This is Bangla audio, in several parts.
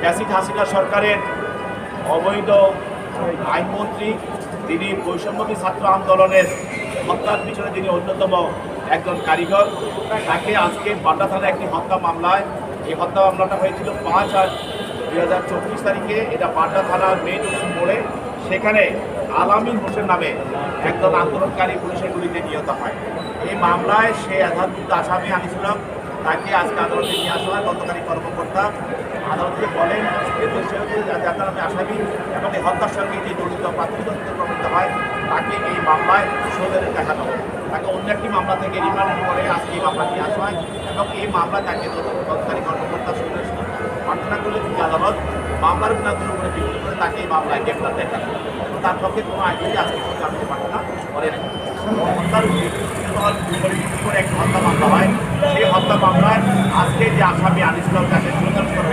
ফ্যাসিড হাসিনা সরকারের অবৈধ আইনমন্ত্রী তিনি বৈষম্যবী ছাত্র আন্দোলনের হত্যার পিছনে তিনি অন্যতম একজন কারিগর, তাকে আজকে পান্ডা থানায় একটি হত্যা মামলায়, এই হত্যা মামলাটা হয়েছিল পাঁচ আর দুই হাজার চব্বিশ তারিখে। এটা পান্ডা থানার মেন মোড়ে। সেখানে আলামিন হোসেন নামে একজন আন্দোলনকারী পুলিশের গুলিতে নিহত হয়। এই মামলায় সে আধারভুক্ত আসামি আনিছিলাম তাকে আজকে আদালতে নিয়ে আসা হয়। গতকালই কর্মকর্তা আদালতকে বলেন যাতে আমি আসামি এবং এই হত্যার সঙ্গে যে জড়িত প্রাথমিক তদন্ত হয়, তাকে এই মামলায় সৌদের দেখানো হয়। তাকে অন্য একটি মামলা থেকে রিমান্ড করে আজকে এই মামলা নিয়ে আসা হয় এবং এই মামলা তাকে তদন্তকারী কর্মকর্তা সৌদের প্রার্থনা করলে তিনি আদালত মামলার গুণাগুলো করে বিক্রি করে তাকে এই মামলায় গ্রেপ্তার দেখানো। তার পক্ষে কোনো আইনজীবী আজকে পর্যন্ত জামিনে প্রার্থনা করে নাই হত্যার একটি হত্যা মামলা হয়। সেই হত্যা মামলায় আজকে যে আসামি আনিসুল তাকে গ্রেপ্তার করা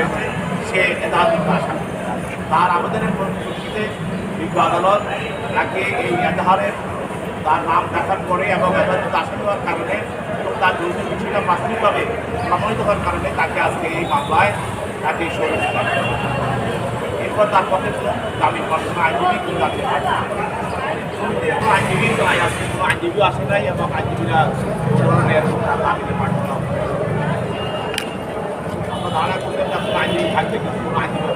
সে এজাহারযুক্ত আসামি তার আবেদনের পরিপ্রেক্ষিতে বিজ্ঞ আদালত তাকে এই এজাহারের তার নাম দেখার পরে এবং এজাহারযুক্ত আসামি হওয়ার কারণে এবং তার জরুরি বিষয়টা প্রাথমিকভাবে প্রমাণিত হওয়ার কারণে তাকে আজকে এই মামলায় তাকে সরে দিতে হবে। এরপর তার পক্ষে জামিন পাওয়ার আইনজীবী কোনো জামিন পাবে না। কোনো আইনজীবী তো আজ আজকে কোনো আইনজীবী আসে নাই এবং আইনজীবীরা ধরনের জামিনে পাঠানো আমরা ধারণা করতে আইনজীবী থাকবে, কিন্তু।